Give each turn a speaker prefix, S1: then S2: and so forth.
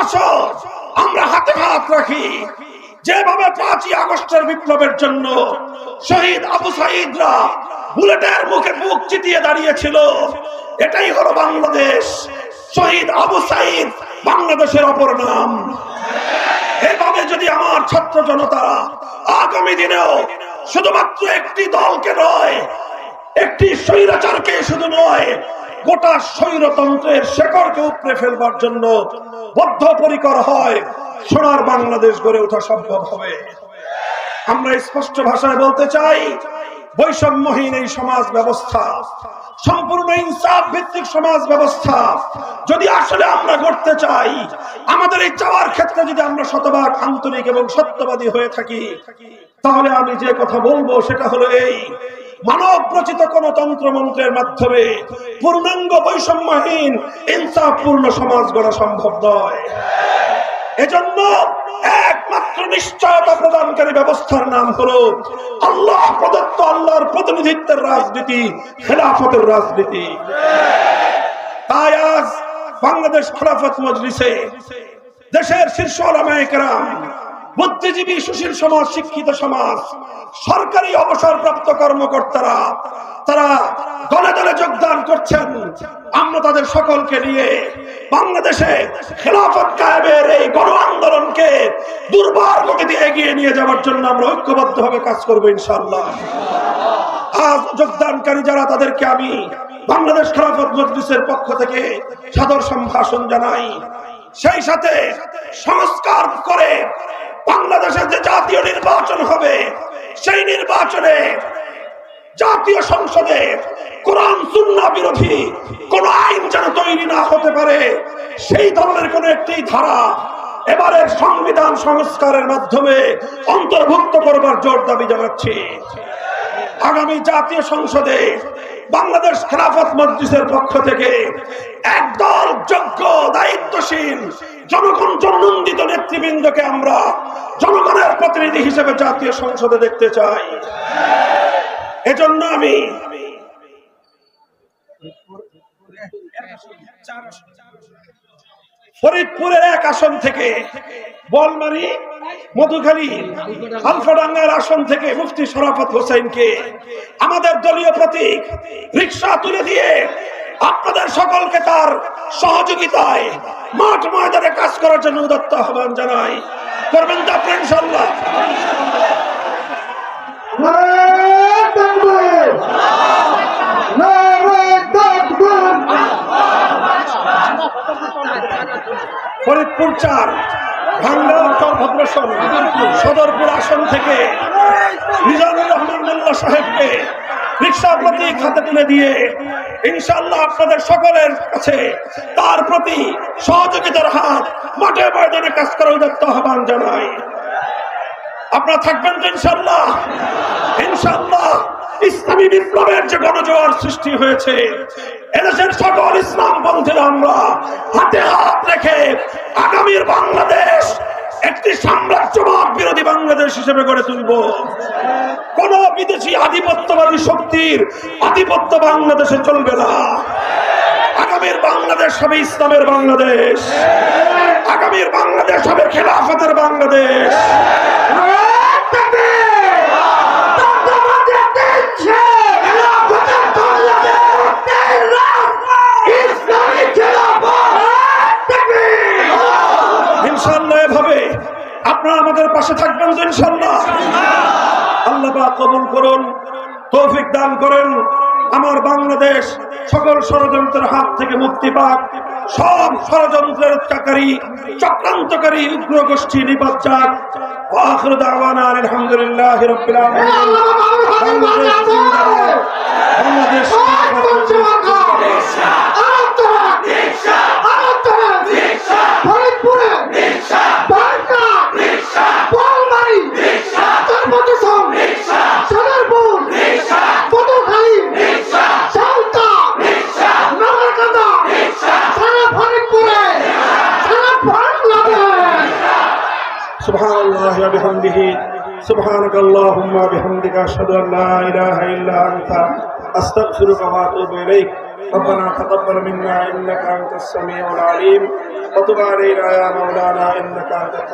S1: আসো আমরা হাতে হাত রাখি। যেভাবে পাঁচই আগস্টের বিপ্লবের জন্য শহীদ আবু সাইদরা বুলেটের মুখে বুক চিতিয়ে দাঁড়িয়েছিল, এটাই হলো বাংলাদেশ। শহীদ আবু সাইদ বাংলাদেশের অপর নাম। এভাবে যদি আমার ছাত্র জনতা আগামী দিনেও শুধুমাত্র একটি দলকে নয়, একটি স্বৈরাচারকে শুধু নয় গোটা স্বৈরতন্ত্রের শেকড়কে উপড়ে ফেলবার জন্য বদ্ধপরিকর হয়। সোনার বাংলাদেশ গড়ে ওঠা সম্ভব হবে। আমরা স্পষ্ট ভাষায় বলতে চাই, বৈষম্যহীন এই সমাজ ব্যবস্থা, সম্পূর্ণ ইনসাফ ভিত্তিক সমাজ ব্যবস্থা, যদি আসলে আমরা গড়তে চাই, আমাদের এই চাওয়ার ক্ষেত্রে যদি আমরা শতভাগ আন্তরিক এবং সত্যবাদী হয়ে থাকি, তাহলে আমি যে কথা বলব সেটা হলো এই মানব রচিত কোন তন্ত্র মন্ত্রের মাধ্যমে পূর্ণাঙ্গ বৈষম্যহীন, ইনসাফপূর্ণ সমাজ গড়া সম্ভব নয়। এজন্য একমাত্র নিশ্চয়তা প্রদানকারী ব্যবস্থার নাম হলো আল্লাহ প্রদত্ত আল্লাহর প্রতিনিধিত্বের রাজনীতি, খেলাফতের রাজনীতি। তাই আজ বাংলাদেশ খেলাফত মজলিসে দেশের শীর্ষ ওলামায়েকেরাম বুদ্ধিজীবী সুশীল সমাজ, শিক্ষিত সমাজ, সরকারি অবসরপ্রাপ্ত কর্মকর্তারা, তারা দলে দলে যোগদান করছেন। আমরা তাদের সকলকে নিয়ে বাংলাদেশে খেলাফত কায়েমের এই গণ আন্দোলনকে দুর্বার গতিতে এগিয়ে নিয়ে যাওয়ার জন্য আমরা ঐক্যবদ্ধভাবে কাজ করব ইনশাল্লাহ আজ যোগদানকারী যারা, তাদেরকে আমি বাংলাদেশ খেলাফত মজলিসের পক্ষ থেকে সাদর সম্ভাষণ জানাই। সেই সাথে সংস্কার করে বাংলাদেশে যে জাতীয় নির্বাচন হবে, সেই নির্বাচনে জাতীয় সংসদে কোরআন সুন্না বিরোধী কোন আইন যেন তৈরি না হতে পারে, সেই ধরনের কোন একটি ধারা এবারের সংবিধান সংস্কারের মাধ্যমে অন্তর্ভুক্ত করবার জোর দাবি জানাচ্ছি। আগামী জাতীয় সংসদে বাংলাদেশ খেলাফত মজলিসের পক্ষ থেকে একদল যোগ্য, দায়িত্বশীল, জনগণ জননন্দিত নেতৃবৃন্দকে আমরা জনগণের প্রতিনিধি হিসেবে জাতীয় সংসদে দেখতে চাই। এজন্য আমি ফরিদপুরের এক আসন থেকে বলমারি, মধুখালী আলফাডাঙ্গার আসন থেকে মুফতি শরাফত হোসেনকে আমাদের দলীয় প্রতীক রিক্সা তুলে দিয়ে আপনাদের সকলকে তার সহযোগিতায় মাঠ ময়দানে কাজ করার জন্য উদত্ত আহ্বান জানাই। করবেন তো আপনি ইনশাল্লাহ ফরিদপুর চার সদরপুর আসন থেকে রহমান মোল্লা সাহেবকে রিক্সা তুলে দিয়ে ইনশাল্লাহ আপনাদের সকলের কাছে তার প্রতি সহযোগিতার হাত মাঠে ময়দানে কাজ করা উদত্ত আহ্বান জানাই। আপনারা থাকবেন তো ইনশাল্লাহ ইনশাল্লাহ ইসলামী বিপ্লবের যে গণজোয়ার সৃষ্টি হয়েছে, এদেশের সকল ইসলাম আমরা হাতে হাত রেখে আগামীর বাংলাদেশ একটি সাম্রাজ্যবাদ বিরোধী বাংলাদেশ হিসেবে গড়ে তুলব। কোন বিদেশি আধিপত্যবাদী শক্তির আধিপত্য বাংলাদেশে চলবে না। আগামীর বাংলাদেশ হবে ইসলামের বাংলাদেশ। আগামীর বাংলাদেশ হবে খেলাফতের বাংলাদেশ
S2: নারায়ণ তাকবীর! তন্ত্রমন্ত্রের দিচ্ছে! খেলাফতের বাংলাদেশ! ইসলামী খেলাফত! নারায়ণ তাকবীর!
S1: ইনশাল্লাহ এভাবে আপনারা আমাদের পাশে থাকবেন তো ইনশাল্লাহ আল্লাহ কবুল করুন তৌফিক দান করেন আমার বাংলাদেশ সকল ষড়যন্ত্রের হাত থেকে মুক্তি পাক সব ষড়যন্ত্রের চাকারী চক্রান্তকারী উগ্র গোষ্ঠী নিপাত যাক ওয়াখির দাওয়ানা আলহামদুলিল্লাহি রাব্বিল আলামিন বাংলাদেশ জিন্দাবাদ বাংলাদেশ سبحان الله وبحمده سبحانك اللهم وبحمدك أشهد أن لا إله إلا أنت أستغفرك وأتوب إليك ربنا تقبل منا انك انت السميع العليم وتب علينا يا مولانا انك انت